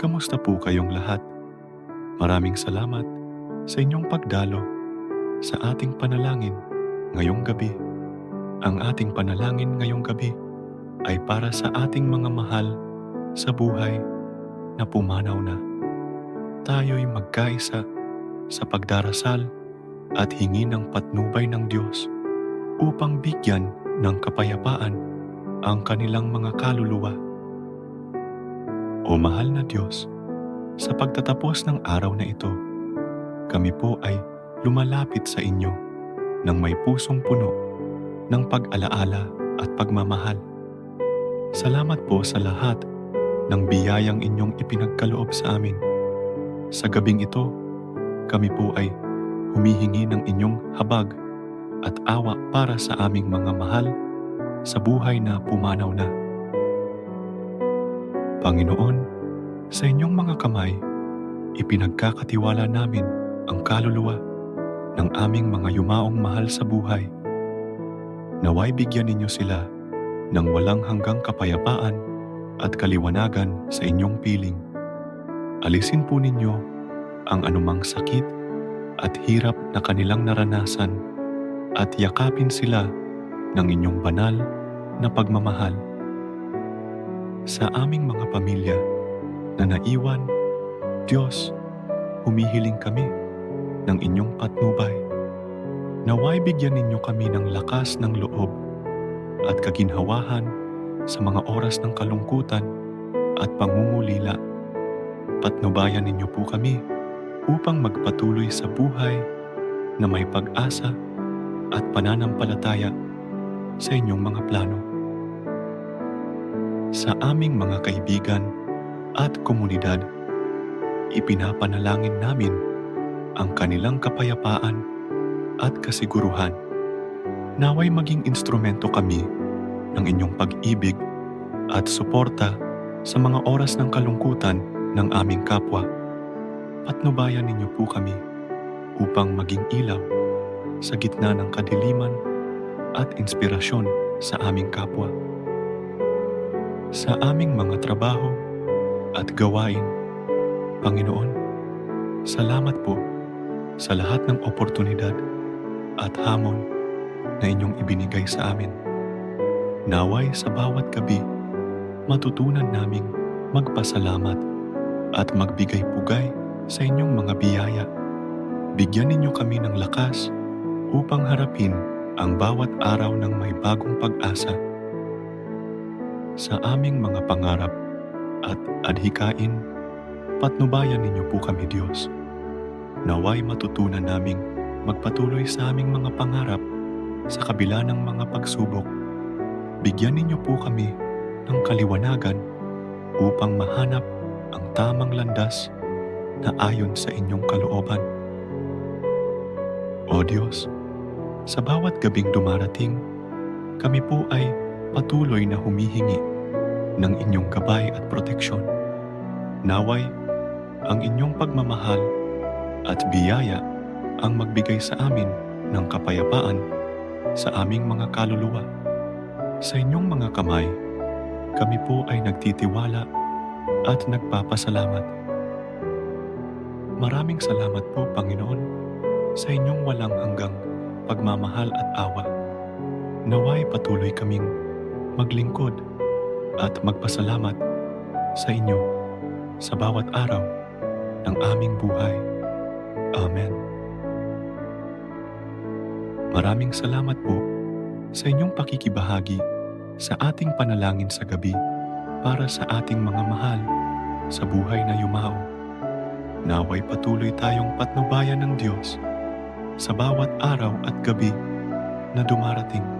Kamusta po kayong lahat? Maraming salamat sa inyong pagdalo sa ating panalangin ngayong gabi. Ang ating panalangin ngayong gabi ay para sa ating mga mahal sa buhay na pumanaw na. Tayo'y magkaisa sa pagdarasal at hingi ng patnubay ng Diyos upang bigyan ng kapayapaan ang kanilang mga kaluluwa. O mahal na Diyos, sa pagtatapos ng araw na ito, kami po ay lumalapit sa inyo ng may pusong puno ng pag-alaala at pagmamahal. Salamat po sa lahat ng biyayang inyong ipinagkaloob sa amin. Sa gabing ito, kami po ay humihingi ng inyong habag at awa para sa aming mga mahal sa buhay na pumanaw na. Panginoon, sa inyong mga kamay, ipinagkakatiwala namin ang kaluluwa ng aming mga yumaong mahal sa buhay. Naway bigyan ninyo sila ng walang hanggang kapayapaan at kaliwanagan sa inyong piling. Alisin po ninyo ang anumang sakit at hirap na kanilang naranasan at yakapin sila ng inyong banal na pagmamahal. Sa aming mga pamilya na naiwan, Diyos, humihiling kami ng inyong patnubay. Naway bigyan ninyo kami ng lakas ng loob at kaginhawahan sa mga oras ng kalungkutan at pangungulila. Patnubayan ninyo po kami upang magpatuloy sa buhay na may pag-asa at pananampalataya sa inyong mga plano. Sa aming mga kaibigan at komunidad, ipinapanalangin namin ang kanilang kapayapaan at kasiguruhan. Naway maging instrumento kami ng inyong pag-ibig at suporta sa mga oras ng kalungkutan ng aming kapwa. Patnubayan ninyo po kami upang maging ilaw sa gitna ng kadiliman at inspirasyon sa aming kapwa. Sa aming mga trabaho at gawain, Panginoon, salamat po sa lahat ng oportunidad at hamon na inyong ibinigay sa amin. Naway sa bawat gabi, matutunan naming magpasalamat at magbigay pugay sa inyong mga biyaya. Bigyan ninyo kami ng lakas upang harapin ang bawat araw ng may bagong pag-asa. Sa aming mga pangarap at adhikain, patnubayan ninyo po kami Diyos. Naway matutunan naming magpatuloy sa aming mga pangarap sa kabila ng mga pagsubok. Bigyan ninyo po kami ng kaliwanagan upang mahanap ang tamang landas na ayon sa inyong kalooban. O Diyos, sa bawat gabing dumarating, kami po ay patuloy na humihingi ng inyong gabay at proteksyon. Naway, ang inyong pagmamahal at biyaya ang magbigay sa amin ng kapayapaan sa aming mga kaluluwa. Sa inyong mga kamay, kami po ay nagtitiwala at nagpapasalamat. Maraming salamat po, Panginoon, sa inyong walang hanggang pagmamahal at awa. Naway patuloy kaming maglingkod at magpasalamat sa inyo sa bawat araw ng aming buhay. Amen. Maraming salamat po sa inyong pakikibahagi sa ating panalangin sa gabi para sa ating mga mahal sa buhay na yumao. Naway patuloy tayong patnubayan ng Diyos sa bawat araw at gabi na dumarating.